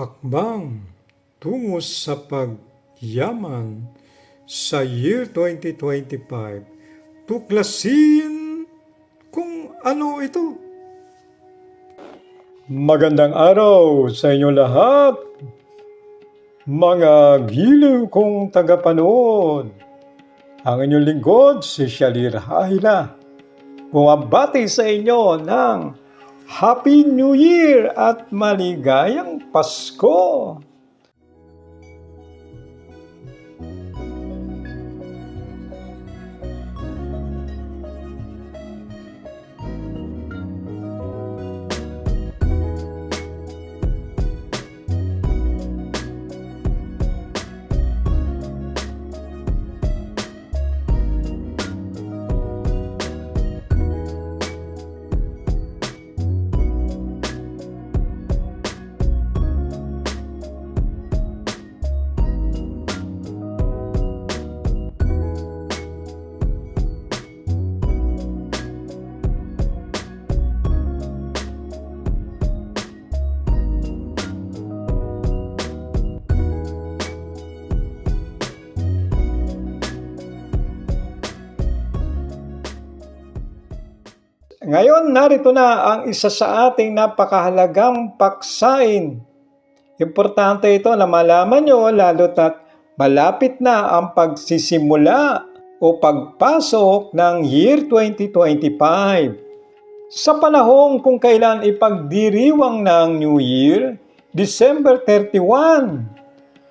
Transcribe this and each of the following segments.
hakbang tungo sa pagyaman sa year 2025 tuklasin kung ano ito. Magandang araw sa inyo lahat, mga giliw kong tagapanood. Ang inyong lingkod, si Shalir Hahila. Bumabati sa inyo ng Happy New Year at maligayang Pasko! Ngayon, narito na ang isa sa ating napakahalagang paksain. Importante ito na malaman nyo lalo at malapit na ang pagsisimula o pagpasok ng year 2025. Sa panahong kung kailan ipagdiriwang ng New Year, December 31,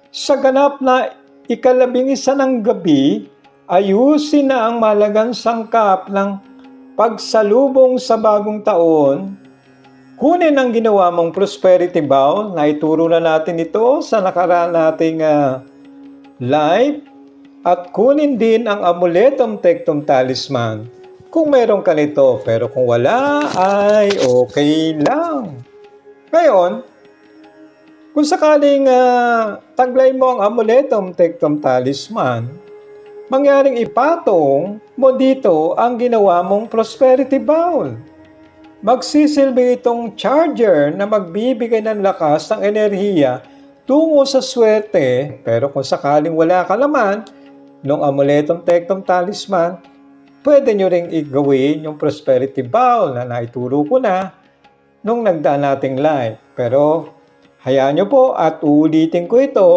sa ganap na ikalabing isa ng gabi, ayusin na ang malagang sangkap ng pagsalubong sa bagong taon, kunin ang ginawa mong prosperity bowl, na ituro na natin ito sa nakaraan nating ah, live, at kunin din ang amuletum tectum talisman kung meron ka nito. Pero kung wala, ay okay lang. Ngayon, kung sakaling ah, taglay mo ang amuletum tectum talisman, mangyaring ipatong mo dito ang ginawa mong prosperity bowl. Magsisilbi itong charger na magbibigay ng lakas ng enerhiya tungo sa swerte. Pero kung sakaling wala ka naman, nung amuletong tectum talisman, pwede nyo ring igawin yung prosperity bowl na naituro ko na nung nagdaan nating live. Pero hayaan nyo po at uulitin ko ito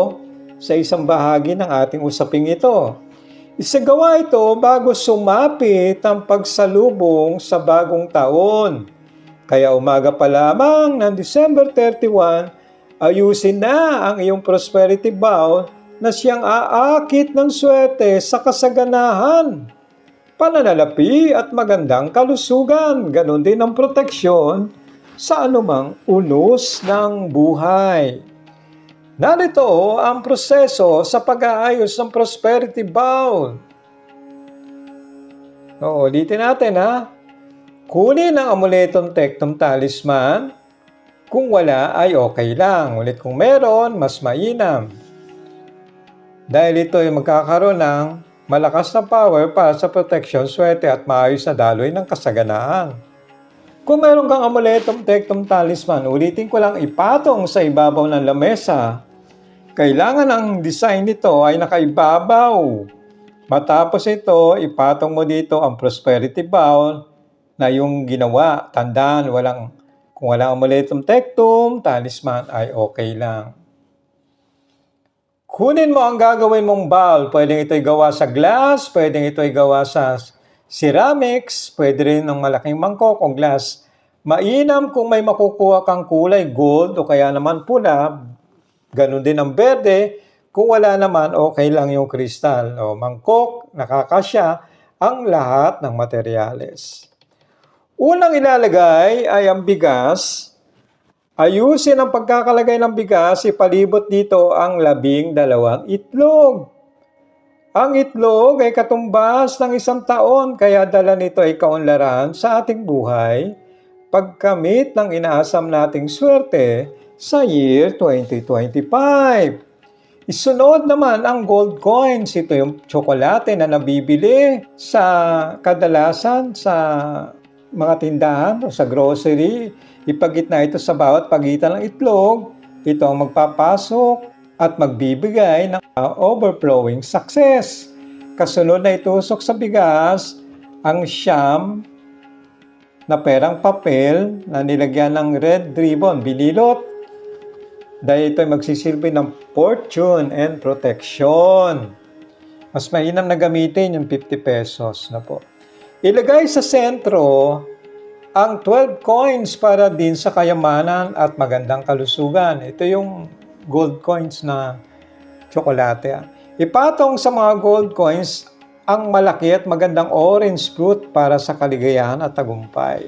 sa isang bahagi ng ating usaping ito. Isagawa ito bago sumapit ang pagsalubong sa bagong taon. Kaya umaga pa lamang ng December 31, ayusin na ang iyong prosperity bowl na siyang aakit ng swerte sa kasaganahan. Pananalapi at magandang kalusugan, ganon din ang proteksyon sa anumang unos ng buhay. Narito ang proseso sa pag-aayos ng prosperity bowl. O, ulitin natin ha. Kunin ang amuletum tectum talisman. Kung wala ay okay lang. Ulit kung meron, mas mainam. Dahil ito ay magkakaroon ng malakas na power para sa protection, swerte at maayos na daloy ng kasaganaan. Kung meron kang amuletum tectum talisman, ulitin ko lang ipatong sa ibabaw ng lamesa. Kailangan ang design nito ay nakaibabaw. Matapos ito, ipatong mo dito ang prosperity bowl na yung ginawa. Tandaan, walang, kung walang amuletum tectum, talisman ay okay lang. Kunin mo ang gagawin mong bowl. Pwedeng ito'y gawa sa glass, pwedeng ito'y gawa sa ceramics, pwede rin ng malaking mangkok o glass. Mainam kung may makukuha kang kulay gold o kaya naman pula, ganun din ang berde. Kung wala naman, okay lang yung kristal. O mangkok, nakakasya ang lahat ng materyales. Unang ilalagay ay ang bigas. Ayusin ang pagkakalagay ng bigas, ipalibot dito ang labing dalawang itlog. Ang itlog ay katumbas ng isang taon kaya dala nito ay kaunlaran sa ating buhay pagkamit ng inaasam nating swerte sa year 2025. Isunod naman ang gold coins. Ito yung tsokolate na nabibili sa kadalasan sa mga tindahan o sa grocery. Ipagitna ito sa bawat pagitan ng itlog ito ang magpapasok at magbibigay ng uh, overflowing success. Kasunod na itusok sa bigas ang siyam na perang papel na nilagyan ng red ribbon, binilot. Dahil ito ay magsisilbi ng fortune and protection. Mas mainam na gamitin yung 50 pesos na po. Ilagay sa sentro ang 12 coins para din sa kayamanan at magandang kalusugan. Ito yung gold coins na tsokolate. ah. Ipatong sa mga gold coins ang malaki at magandang orange fruit para sa kaligayahan at tagumpay.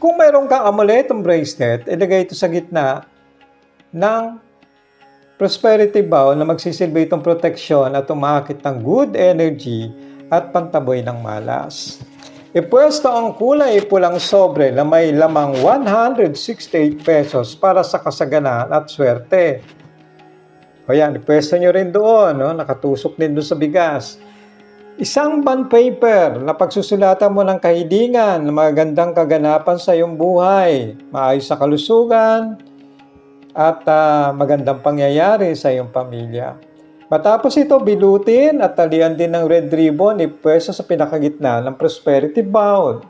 Kung mayroon kang amuletong bracelet, ilagay ito sa gitna ng prosperity bowl na magsisilbi itong proteksyon at umakit ng good energy at pantaboy ng malas. Ipwesto ang kulay pulang sobre na may lamang 168 pesos para sa kasaganaan at swerte. O yan, ipwesto nyo rin doon, no? nakatusok din doon sa bigas. Isang bond paper na pagsusulatan mo ng kahilingan ng magandang kaganapan sa iyong buhay, maayos sa kalusugan, at ah, magandang pangyayari sa iyong pamilya. Matapos ito, bilutin at talian din ng red ribbon ipwesto sa pinakagitna ng prosperity bowl.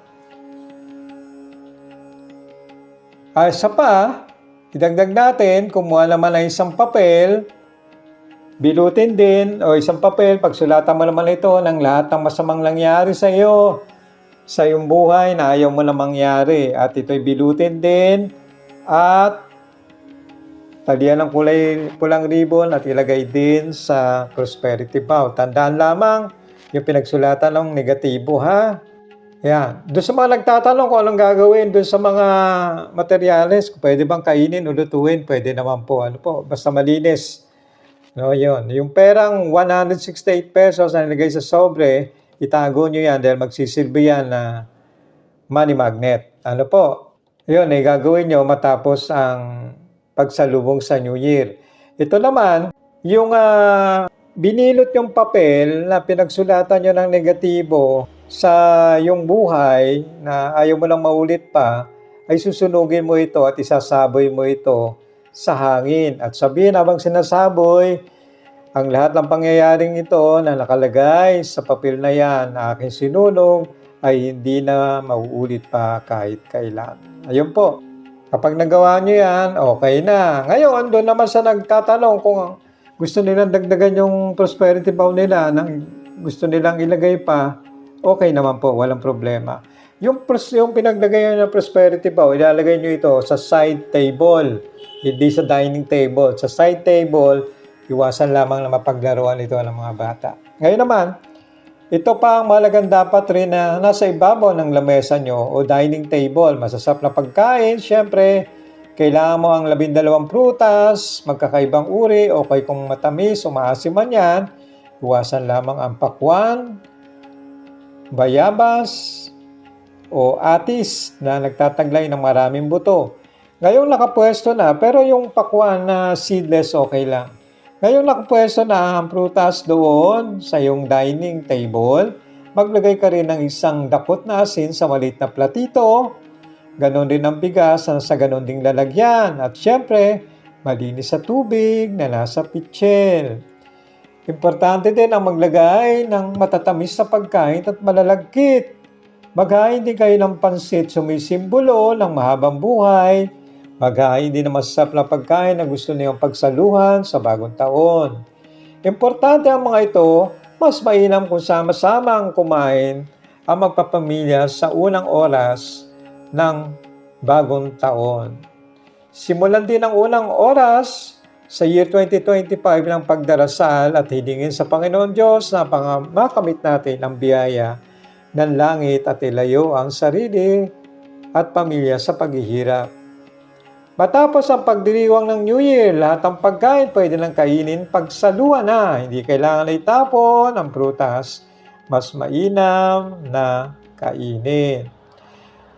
Ay, sa pa, idagdag natin, kumuha naman ng isang papel, bilutin din, o isang papel, pagsulatan mo naman ito ng lahat ng masamang nangyari sa iyo, sa iyong buhay na ayaw mo na mangyari. At ito'y bilutin din, at talian ng kulay pulang ribbon at ilagay din sa prosperity bowl. Tandaan lamang yung pinagsulatan ng negatibo ha. Yan. Doon sa mga nagtatanong kung anong gagawin doon sa mga materyales, kung pwede bang kainin o lutuin, pwede naman po. Ano po, basta malinis. No, yun. Yung perang 168 pesos na nilagay sa sobre, itago nyo yan dahil magsisilbi yan na money magnet. Ano po? Yun, ay gagawin nyo matapos ang pagsalubong sa New Year. Ito naman, yung ah, binilot yung papel na pinagsulatan nyo ng negatibo sa yung buhay na ayaw mo lang maulit pa, ay susunugin mo ito at isasaboy mo ito sa hangin. At sabihin habang sinasaboy, ang lahat ng pangyayaring ito na nakalagay sa papel na yan na aking sinunog ay hindi na mauulit pa kahit kailan. Ayun po. Kapag nagawa nyo yan, okay na. Ngayon, doon naman sa nagtatanong kung gusto nilang dagdagan yung prosperity bowl nila, nang gusto nilang ilagay pa, okay naman po, walang problema. Yung, yung pinagdagayan ng prosperity bowl, ilalagay nyo ito sa side table, hindi sa dining table. Sa side table, iwasan lamang na mapaglaruan ito ng mga bata. Ngayon naman, ito pa ang malagang dapat rin na nasa ibabaw ng lamesa nyo o dining table. Masasap na pagkain, syempre, kailangan mo ang labindalawang prutas, magkakaibang uri, o kay kung matamis o maasim man yan, iwasan lamang ang pakwan, bayabas, o atis na nagtataglay ng maraming buto. Ngayon nakapwesto na, pero yung pakwan na seedless okay lang. Ngayon nakapwesto na ang prutas doon sa iyong dining table. Maglagay ka rin ng isang dakot na asin sa maliit na platito. Ganon din ang bigas na sa ganon ding lalagyan. At syempre, malinis sa tubig na nasa pitchel. Importante din ang maglagay ng matatamis sa pagkain at malalagkit. Maghain din kayo ng pansit sumisimbolo ng mahabang buhay. Maghain din ng masasap na pagkain na gusto niyong pagsaluhan sa bagong taon. Importante ang mga ito, mas mainam kung sama-sama ang kumain ang magpapamilya sa unang oras ng bagong taon. Simulan din ang unang oras sa year 2025 ng pagdarasal at hilingin sa Panginoon Diyos na makamit natin ang biyaya ng langit at ilayo ang sarili at pamilya sa paghihirap. Matapos ang pagdiriwang ng New Year, lahat ng pagkain pwede nang kainin pagsaluhan na. Hindi kailangan na itapon ang prutas. Mas mainam na kainin.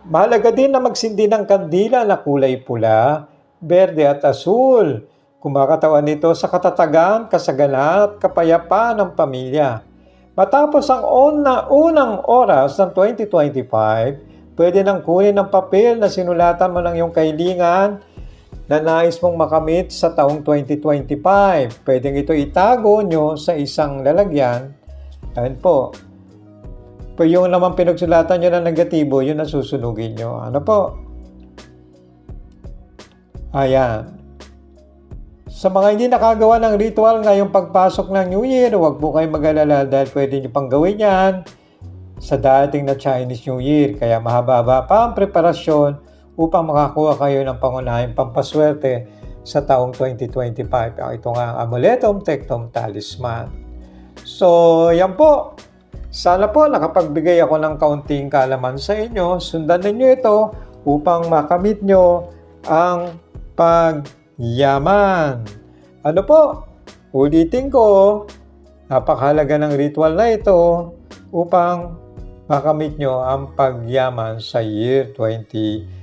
Mahalaga din na magsindi ng kandila na kulay pula, berde at asul. Kumakatawan nito sa katatagan, kasaganaan at kapayapaan ng pamilya. Matapos ang una, unang oras ng 2025, pwede nang kunin ng papel na sinulatan mo ng iyong kailingan na nais mong makamit sa taong 2025. Pwedeng ito itago nyo sa isang lalagyan. Ayan po. Po yung naman pinagsulatan nyo na negatibo, yun ang susunugin nyo. Ano po? Ayan. Sa mga hindi nakagawa ng ritual ngayong pagpasok ng New Year, huwag po kayong mag-alala dahil pwede nyo pang gawin yan sa dating na Chinese New Year. Kaya mahaba-haba pa ang preparasyon upang makakuha kayo ng pangunahing pampaswerte sa taong 2025. Ito nga ang Amuletum Tectum Talisman. So, yan po. Sana po nakapagbigay ako ng kaunting kalaman sa inyo. Sundan ninyo ito upang makamit nyo ang pagyaman. Ano po? Ulitin ko, napakahalaga ng ritual na ito upang makamit nyo ang pagyaman sa year 2025.